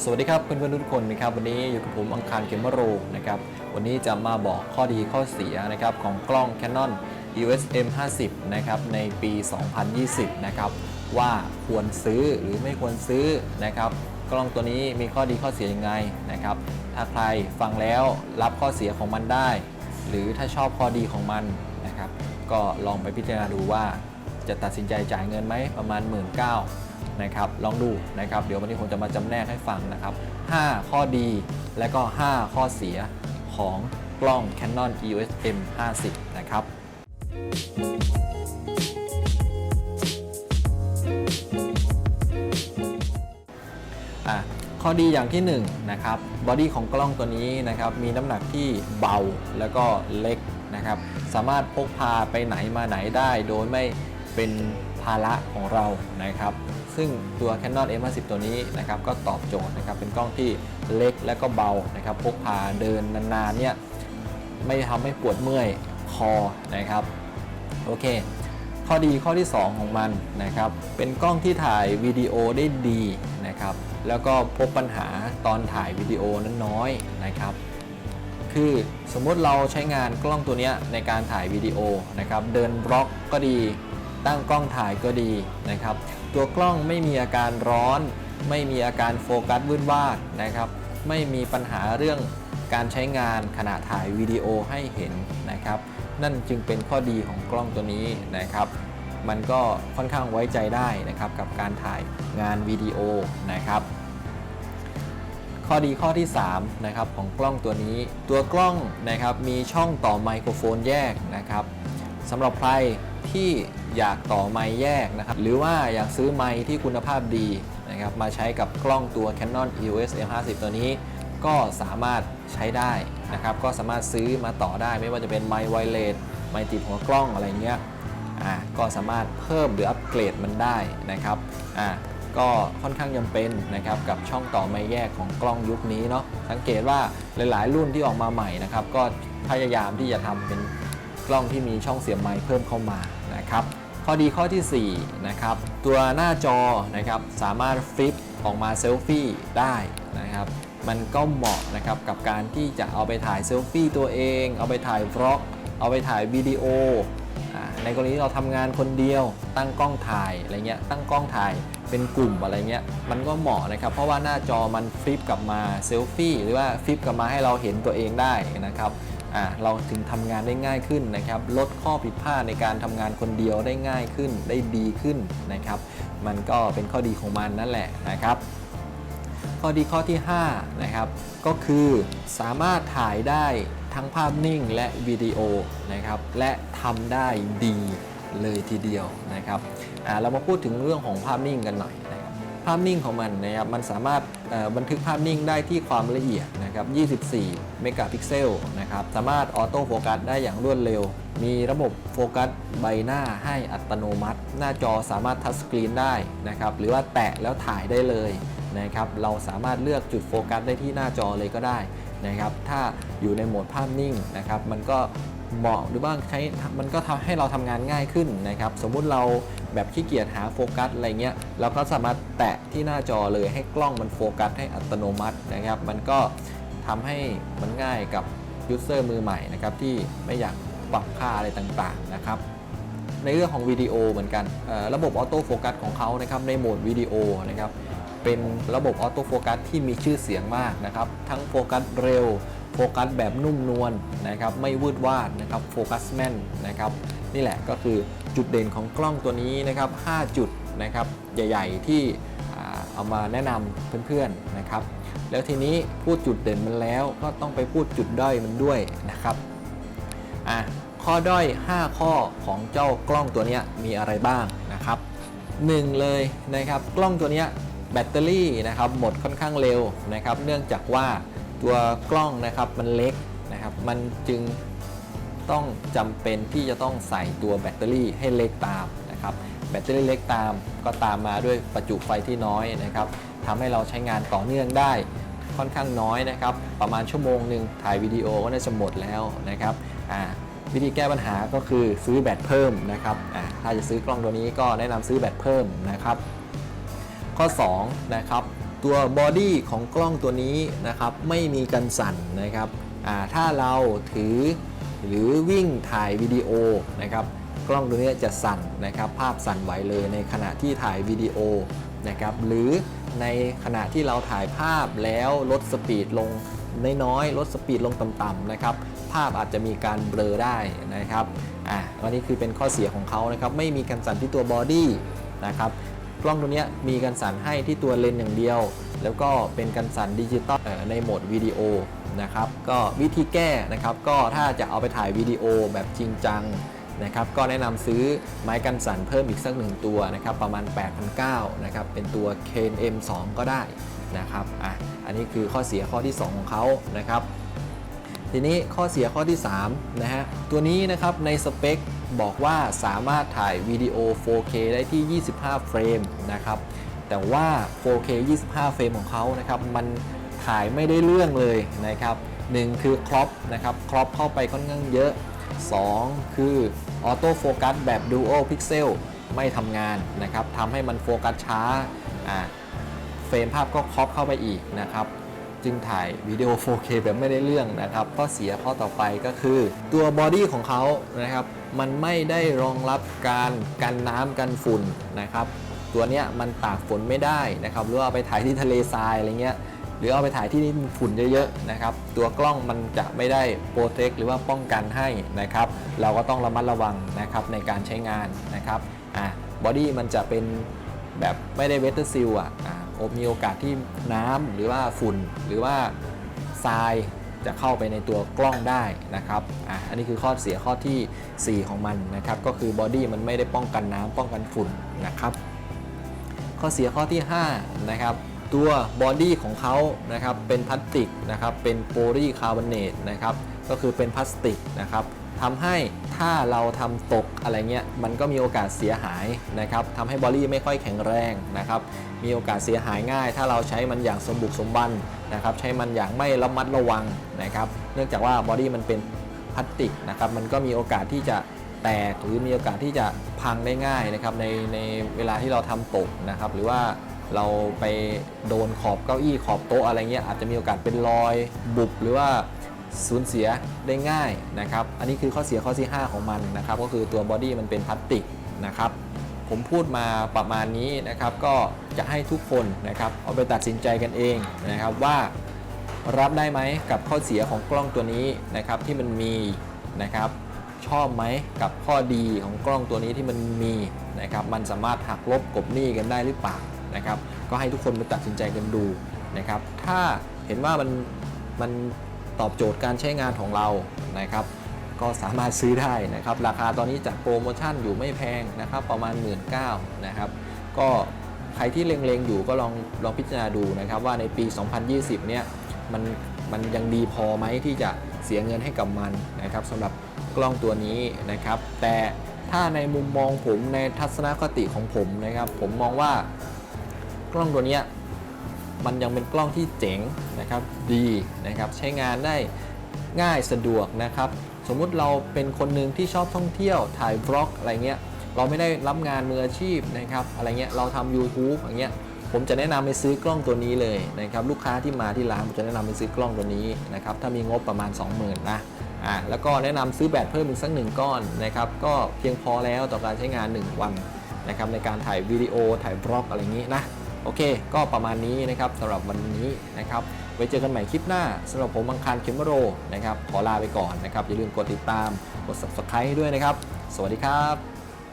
สวัสดีครับเพื่อนๆทุกคนนะครับวันนี้อยู่กับผมอังคารเกมเมอร์โรนะครับวันนี้จะมาบอกข้อดีข้อเสียนะครับของกล้อง Canon EOS M50 นะครับในปี 2020 นะครับว่าควรซื้อหรือไม่ควรซื้อนะครับกล้องตัวนี้มีข้อดีข้อเสียยังไงนะครับถ้าใครฟังแล้วรับข้อเสียของมันได้ หรือถ้าชอบข้อดีของมันนะครับก็ลองไปพิจารณาดูว่าจะตัดสินใจจ่ายเงินไหมประมาณ 1 9ื่ นะครับลองดูนะครับเดี๋ยววันนี้ผมจะมาจำแนกให้ฟังนะครับ 5 ข้อดี และก็ 5 ข้อเสียของกล้อง Canon EOS M50 นะครับข้อดีอย่างที่1นะครับบอดี้ของกล้องตัวนี้นะครับมีน้ำหนักที่เบาแล้วก็เล็กนะครับสามารถพกพาไปไหนมาไหนได้โดยไม่เป็น ภาระของเรานะครับ ซึ่งตัว Canon M50 ตัวนี้นะครับก็ตอบโจทย์นะครับเป็นกล้องที่เล็กและก็เบานะครับพกพาเดินนานๆเนี่ยไม่ทำให้ปวดเมื่อยคอนะครับโอเค ข้อดีข้อที่ 2 ของมันนะครับ เป็นกล้องที่ถ่ายวิดีโอได้ดีนะครับ แล้วก็พบปัญหาตอนถ่ายวิดีโอนั้นน้อยนะครับคือสมมุติเราใช้งานกล้องตัวนี้ในการถ่ายวิดีโอนะครับ เดินบล็อกก็ดี ตั้งกล้องถ่ายก็ดีนะครับ ตัวกล้องไม่มีอาการร้อน ไม่มีอาการโฟกัสวืดวาดนะครับ ไม่มีปัญหาเรื่องการใช้งานขณะถ่ายวิดีโอให้เห็นนะครับ นั่นจึงเป็นข้อดีของกล้องตัวนี้นะครับ มันก็ค่อนข้างไว้ใจได้นะครับกับการถ่ายงานวิดีโอนะครับ ข้อดีข้อที่3นะครับของกล้องตัวนี้ ตัวกล้องนะครับมีช่องต่อไมโครโฟนแยกนะครับสำหรับใคร ที่อยากต่อไมค์แยกนะครับ หรือว่าอยากซื้อไมค์ที่คุณภาพดีนะครับมาใช้กับกล้องตัว Canon EOS M50 ตัวนี้ ก็สามารถใช้ได้นะครับ ก็สามารถซื้อมาต่อได้ ไม่ว่าจะเป็นไมค์ไวเลสไมค์ติดหัวกล้องอะไรเงี้ยอ่าก็สามารถเพิ่มหรืออัปเกรดมันได้นะครับอ่าก็ค่อนข้างจำเป็นนะครับกับช่องต่อไมค์แยกของกล้องยุคนี้เนาะสังเกตว่าหลาย ๆ รุ่นที่ออกมาใหม่นะครับ ก็พยายามที่จะทำเป็น กล้องที่มีช่องเสียบไมค์เพิ่มเข้ามานะครับข้อดีข้อที่4นะครับตัวหน้าจอนะครับสามารถฟลิปออกมาเซลฟี่ได้นะครับมันก็เหมาะนะครับกับการที่จะเอาไปถ่ายเซลฟี่ตัวเอง เอาไปถ่ายวล็อก เอาไปถ่ายวิดีโอ ในกรณีที่เราทำงานคนเดียว ตั้งกล้องถ่ายอะไรเงี้ย ตั้งกล้องถ่ายเป็นกลุ่มอะไรเงี้ย มันก็เหมาะนะครับ เพราะว่าหน้าจอมันฟลิปกลับมาเซลฟี่หรือว่าฟลิปกลับมาให้เราเห็นตัวเองได้นะครับ เราถึงทำงานได้ง่ายขึ้นนะครับ ลดข้อผิดพลาดในการทำงานคนเดียวได้ง่ายขึ้นได้ดีขึ้นนะครับ มันก็เป็นข้อดีของมันนั่นแหละนะครับ ข้อดีข้อที่5นะครับก็คือสามารถถ่ายได้ทั้งภาพนิ่งและวิดีโอนะครับและทำได้ดีเลยทีเดียวนะครับเรามาพูดถึงเรื่องของภาพนิ่งกันหน่อยนะ ภาพนิ่งของมันนะครับมันสามารถบันทึกภาพนิ่งได้ที่ความละเอียดนะครับ 24 เมกะพิกเซลนะครับสามารถออโต้โฟกัสได้อย่างรวดเร็ว มีระบบโฟกัสใบหน้าให้อัตโนมัติ หน้าจอสามารถทัชสกรีนได้นะครับหรือว่าแตะแล้วถ่ายได้เลยนะครับเราสามารถเลือกจุดโฟกัสได้ที่หน้าจอเลยก็ได้นะครับถ้าอยู่ในโหมดภาพนิ่งนะครับมันก็เหมาะหรือว่าใช้มันก็ทำให้เราทำงานง่ายขึ้นนะครับ สมมุติเรา แบบขี้เกียจหาโฟกัสอะไรเงี้ยเราก็สามารถแตะที่หน้าจอเลยให้กล้องมันโฟกัสให้อัตโนมัตินะครับ มันก็ทำให้มันง่ายกับยูเซอร์มือใหม่นะครับที่ไม่อยากปรับค่าอะไรต่างๆนะครับในเรื่องของวิดีโอเหมือนกันระบบออโต้โฟกัสของเขานะครับในโหมดวิดีโอนะครับเป็นระบบออโต้โฟกัสที่มีชื่อเสียงมากนะครับทั้งโฟกัสเร็วโฟกัสแบบนุ่มนวลนะครับไม่วืดวาดนะครับโฟกัสแม่นนะครับนี่แหละก็คือ จุดเด่นของกล้องตัวนี้นะครับ 5 จุดนะครับใหญ่ ๆ ที่เอามาแนะนำเพื่อนๆนะครับ แล้วทีนี้พูดจุดเด่นมันแล้วก็ต้องไปพูดจุดด้อยมันด้วยนะครับอะข้อด้อย 5 ข้อของเจ้ากล้องตัวนี้มีอะไรบ้างนะครับ 1 เลยนะครับกล้องตัวนี้แบตเตอรี่นะครับหมดค่อนข้างเร็วนะครับ เนื่องจากว่าตัวกล้องนะครับมันเล็กนะครับ มันจึง ต้องจำเป็นที่จะต้องใส่ตัวแบตเตอรี่ให้เล็กตามนะครับแบตเตอรี่เล็กตามก็ตามมาด้วยประจุไฟที่น้อยนะครับทำให้เราใช้งานต่อเนื่องได้ค่อนข้างน้อยนะครับ ประมาณชั่วโมงหนึ่งถ่ายวิดีโอก็น่าจะหมดแล้วนะครับวิธีแก้ปัญหาก็คือซื้อแบตเพิ่มนะครับถ้าจะซื้อกล้องตัวนี้ก็แนะนำซื้อแบตเพิ่มนะครับ ข้อ2นะครับตัวบอดี้ของกล้องตัวนี้นะครับไม่มีกันสั่นนะครับถ้าเราถือ หรือวิ่งถ่ายวิดีโอนะครับกล้องตัวนี้จะสั่นนะครับภาพสั่นไหวเลยในขณะที่ถ่ายวิดีโอนะครับหรือในขณะที่เราถ่ายภาพแล้วลดสปีดลงน้อยๆลดสปีดลงต่ำๆนะครับภาพอาจจะมีการเบลอได้นะครับอะวันนี้คือเป็นข้อเสียของเขานะครับไม่มีกันสั่นที่ตัวบอดี้นะครับกล้องตัวนี้มีกันสั่นให้ที่ตัวเลนส์อย่างเดียว แล้วก็เป็นกันสั่นดิจิตอลในโหมดวิดีโอนะครับ ก็วิธีแก้นะครับก็ถ้าจะเอาไปถ่ายวิดีโอแบบจริงจังนะครับก็แนะนำซื้อไม้กันสั่นเพิ่มอีกสักหนึ่งตัวนะครับประมาณ 8,900นะครับเป็นตัว Kane M2 ก็ได้นะครับอะอันนี้คือข้อเสียข้อที่ 2 ของเขานะครับทีนี้ข้อเสียข้อที่3นะฮะตัวนี้นะครับในสเปคบอกว่าสามารถถ่ายวิดีโอ 4K ได้ที่ 25 เฟรมนะครับแต่ว่า 4K 25 เฟรมของเขานะครับมันถ่ายไม่ได้เรื่องเลยนะครับ หนึ่งคือครอปนะครับครอปเข้าไปค่อนข้างเยอะ 2 คือออโต้โฟกัสแบบ Dual Pixel ไม่ทำงานนะครับทำให้มันโฟกัสช้าอ่าเฟรมภาพก็ครอปเข้าไปอีกนะครับจึงถ่ายวิดีโอ 4K แบบไม่ได้เรื่องนะครับข้อเสียข้อต่อไปก็คือ ตัวบอดี้ของเขานะครับมันไม่ได้รองรับการกันน้ำกันฝุ่นนะครับตัวเนี้ยมันตากฝนไม่ได้นะครับหรือว่าเอาไปถ่ายที่ทะเลทรายอะไรเงี้ย รือเอาไปถ่ายที่นี่ฝุ่นเยอะๆนะครับ ตัวกล้องมันจะไม่ได้โปรเทคหรือว่าป้องกันให้นะครับ เราก็ต้องระมัดระวังนะครับในการใช้งานนะครับอะบอดี้มันจะเป็นแบบไม่ได้เวทเทอร์ซิลอะมีโอกาสที่น้ำหรือว่าฝุ่นหรือว่าทรายจะเข้าไปในตัวกล้องได้นะครับอะอันนี้คือข้อเสียข้อทีสี่4 ของมันนะครับ ก็คือบอดี้มันไม่ได้ป้องกันน้ำป้องกันฝุ่นนะครับ ข้อเสียข้อที่5นะครับ ตัวบอดี้ของเขานะครับเป็นพลาสติกนะครับเป็นโพลีคาร์บอเนตนะครับก็คือเป็นพลาสติกนะครับทำให้ถ้าเราทำตกอะไรเงี้ยมันก็มีโอกาสเสียหายนะครับทำให้บอดี้ไม่ค่อยแข็งแรงนะครับมีโอกาสเสียหายง่าย ถ้าเราใช้มันอย่างสมบุกสมบันนะครับใช้มันอย่างไม่ระมัดระวังนะครับเนื่องจากว่าบอดี้มันเป็นพลาสติกนะครับมันก็มีโอกาสที่จะแตกหรือมีโอกาสที่จะพังได้ง่ายนะครับในในเวลาที่เราทำตกนะครับหรือว่า เราไปโดนขอบเก้าอี้ขอบโต๊ะอะไรเงี้ยอาจจะมีโอกาสเป็นรอยบุบหรือว่าสูญเสียได้ง่ายนะครับ อันนี้คือข้อเสียข้อที่5ของมันนะครับ ก็คือตัวบอดี้มันเป็นพลาสติกนะครับ ผมพูดมาประมาณนี้นะครับ ก็จะให้ทุกคนนะครับเอาไปตัดสินใจกันเองนะครับว่ารับได้ไหมกับข้อเสียของกล้องตัวนี้นะครับที่มันมีนะครับ ชอบไหมกับข้อดีของกล้องตัวนี้ที่มันมีนะครับ มันสามารถหักลบกบหนี้กันได้หรือเปล่า นะครับก็ให้ทุกคนไปตัดสินใจกันดูนะครับถ้าเห็นว่ามันมันตอบโจทย์การใช้งานของเรานะครับก็สามารถซื้อได้นะครับราคาตอนนี้จัดโปรโมชั่นอยู่ไม่แพงนะครับประมาณ 1 9ื่นนะครับก็ใครที่เล็งๆอยู่ก็ลองลองพิจารณาดูนะครับว่าในปี 2020 เนี่ยมันมันยังดีพอไหมที่จะเสียเงินให้กับมันนะครับสำหรับกล้องตัวนี้นะครับ แต่ถ้าในมุมมองผมในทัศนคติของผมนะครับ ผมมองว่า กล้องตัวนี้มันยังเป็นกล้องที่เจ๋งนะครับดีนะครับใช้งานได้ง่ายสะดวกนะครับ สมมุติเราเป็นคนหนึ่งที่ชอบท่องเที่ยวถ่ายบล็อกอะไรเงี้ยเราไม่ได้รับงานมืออาชีพนะครับอะไรเงี้ยเราทำ YouTube อย่างเงี้ยผมจะแนะนำไปซื้อกล้องตัวนี้เลยนะครับลูกค้าที่มาที่ร้านผมจะแนะนำไปซื้อกล้องตัวนี้นะครับถ้ามีงบประมาณ 20,000นะอ่าแล้วก็แนะนำซื้อแบตเพิ่มอีกสักหนึ่งก้อนนะครับก็เพียงพอแล้วต่อการใช้งาน 1 วันนะครับในการถ่ายวิดีโอถ่ายบล็อกอะไรอย่างนี้นะ โอเค ก็ประมาณนี้นะครับสำหรับวันนี้นะครับไว้เจอกันใหม่คลิปหน้าสำหรับผมบังคารเคมโรนะครับขอลาไปก่อนนะครับอย่าลืมกดติดตามกด subscribe ให้ด้วยนะครับ สวัสดีครับ